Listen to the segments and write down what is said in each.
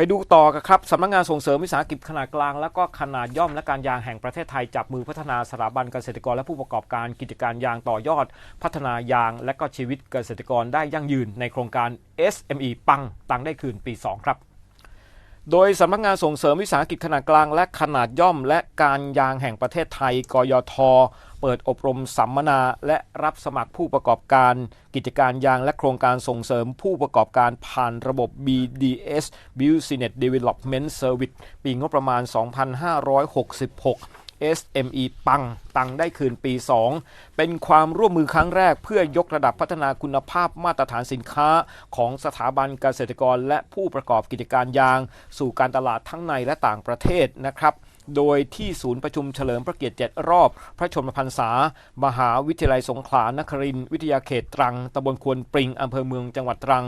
ไปดูต่อกันครับสำนักงานส่งเสริมวิสาหกิจขนาดกลาง และก็ขนาดย่อมและการยางแห่งประเทศไทย จับมือพัฒนาสถาบันเกษตรกรและผู้ประกอบการกิจการยางต่อยอด พัฒนายางและก็ชีวิตเกษตรกรได้ยั่งยืนในโครงการ SME ปังตังได้คืนปี 2 ครับ โดยสำนักงานส่งเสริมวิสาหกิจขนาดกลางและขนาดย่อม และการยางแห่งประเทศไทยกยท เปิดอบรมสัมมนา และรับสมัครผู้ประกอบการ กิจการยางและโครงการส่งเสริมผู้ประกอบการผ่านระบบ BDS Business Development Service ปีงบประมาณ 2566 SME ปัง ตังได้คืนปี 2 เป็นความร่วมมือครั้งแรกเพื่อยกระดับพัฒนาคุณภาพมาตรฐานสินค้าของสถาบันเกษตรกรและผู้ประกอบกิจการยาง สู่การตลาดทั้งในและต่างประเทศนะครับ โดยที่ศูนย์ประชุมเฉลิมพระเกียรติ7รอบ พระชนมพรรษา มหาวิทยาลัยสงขลานครินทร์วิทยาเขตตรังตำบลควนปริงอำเภอเมืองจังหวัดตรัง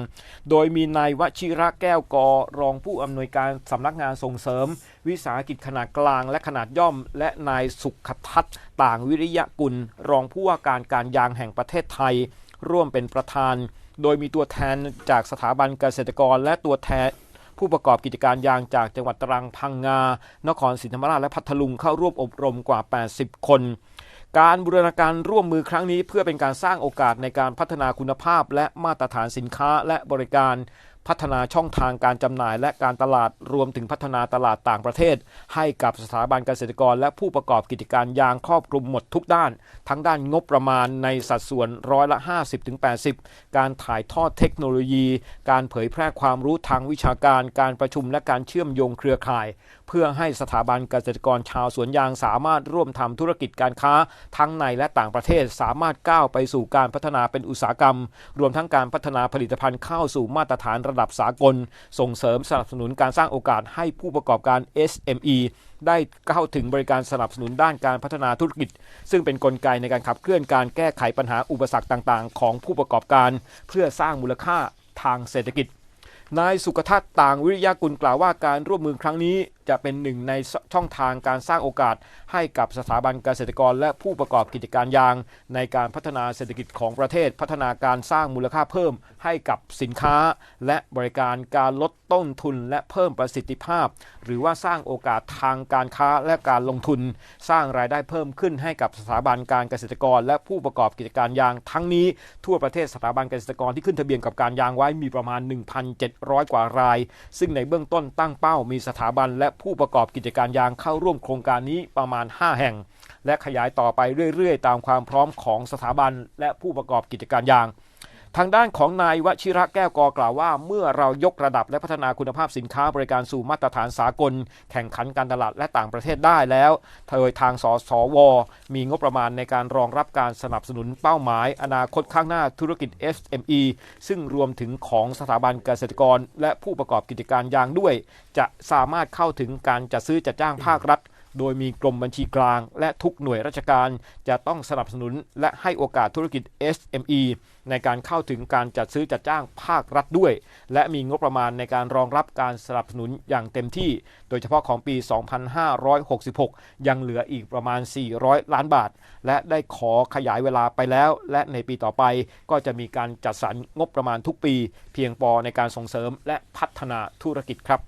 โดยมีนายวชิระแก้วกอรองผู้อำนวยการสำนักงานส่งเสริม วิสาหกิจขนาดกลางและขนาดย่อม และนายสุขทัศน์ต่างวิริยะกุล รองผู้ว่าการการยางแห่งประเทศไทย ร่วมเป็นประธาน โดยมีตัวแทนจากสถาบันเกษตรกรและตัวแทน ผู้ประกอบกิจการยางจากจังหวัดตรังพังงา นครศรีธรรมราชและพัทลุงเข้าร่วมอบรมกว่า 80 คน การบูรณาการร่วมมือครั้งนี้ เพื่อเป็นการสร้างโอกาสในการพัฒนาคุณภาพ และมาตรฐานสินค้าและบริการ พัฒนาช่องทางการจำหน่าย และการตลาดรวมถึงพัฒนาตลาดต่างประเทศ ให้กับสถาบันเกษตรกร และผู้ประกอบกิจการยางครอบคลุมหมดทุกด้าน ทั้งด้านงบประมาณในสัดส่วนร้อยละ 50-80 การถ่ายทอดเทคโนโลยี การเผยแพร่ความรู้ทางวิชาการ การประชุมและการเชื่อมโยงเครือข่าย เพื่อให้สถาบันเกษตรกรชาวสวนยางสามารถร่วมทำธุรกิจการค้า ทั้งในและต่างประเทศสามารถก้าวไปสู่การพัฒนาเป็นอุตสาหกรรม รวมทั้งการพัฒนาผลิตภัณฑ์เข้าสู่มาตรฐานระดับสากล ส่งเสริมสนับสนุนการสร้างโอกาสให้ผู้ประกอบการ SME ได้เข้าถึงบริการสนับสนุนด้านการพัฒนาธุรกิจ ซึ่งเป็นนกลไกในการขับเคลื่อนการแก้ไขปัญหาอุปสรรคต่างๆ ของผู้ประกอบการ เพื่อสร้างมูลค่าทางเศรษฐกิจนายสุขทัศน์ต่างวิริยากุลกล่าวว่าการร่วมมือครั้งนี้ จะเป็นหนึ่งในช่องทางการสร้างโอกาส ให้กับสถาบันเกษตรกร และผู้ประกอบกิจการยาง ในการพัฒนาเศรษฐกิจของประเทศ พัฒนาการสร้างมูลค่าเพิ่ม ให้กับสินค้า และบริการการลดต้นทุน และเพิ่มประสิทธิภาพ หรือว่าสร้างโอกาสทางการค้าและการลงทุน สร้างรายได้เพิ่มขึ้นให้กับสถาบันการเกษตรกร และผู้ประกอบกิจการยาง ทั้งนี้ทั่วประเทศสถาบันเกษตรกรที่ขึ้นทะเบียนกับการยางไว้มีประมาณ 1,700 กว่าราย ซึ่งในเบื้องต้นตั้งเป้ามีสถาบันและผู้ประกอบกิจการยางเข้าร่วมโครงการนี้ประมาณ 5 แห่ง และขยายต่อไปเรื่อยๆ ตามความพร้อมของสถาบันและผู้ประกอบกิจการยาง ทางด้านของนายวชิระแก้วกอกล่าวว่า เมื่อเรายกระดับและพัฒนาคุณภาพสินค้าบริการสู่มาตรฐานสากล แข่งขันการตลาดและต่างประเทศได้แล้วโดยทางสสว มีงบประมาณในการรองรับการสนับสนุนเป้าหมาย อนาคตข้างหน้าธุรกิจ SME ซึ่งรวมถึงของสถาบันเกษตรกร และผู้ประกอบกิจการยางด้วย จะสามารถเข้าถึงการจัดซื้อจัดจ้างภาครัฐ โดยมีกรมบัญชีกลาง และทุกหน่วยราชการจะต้องสนับสนุน และให้โอกาสธุรกิจ SME ในการเข้าถึงการจัดซื้อจัดจ้างภาครัฐด้วย และมีงบประมาณในการรองรับการสนับสนุนอย่างเต็มที่ โดยเฉพาะของปี 2566 ยังเหลืออีกประมาณ 400 ล้านบาท และได้ขอขยายเวลาไปแล้ว และในปีต่อไปก็จะมีการจัดสรรงบประมาณทุกปี เพียงพอในการส่งเสริมและพัฒนาธุรกิจครับ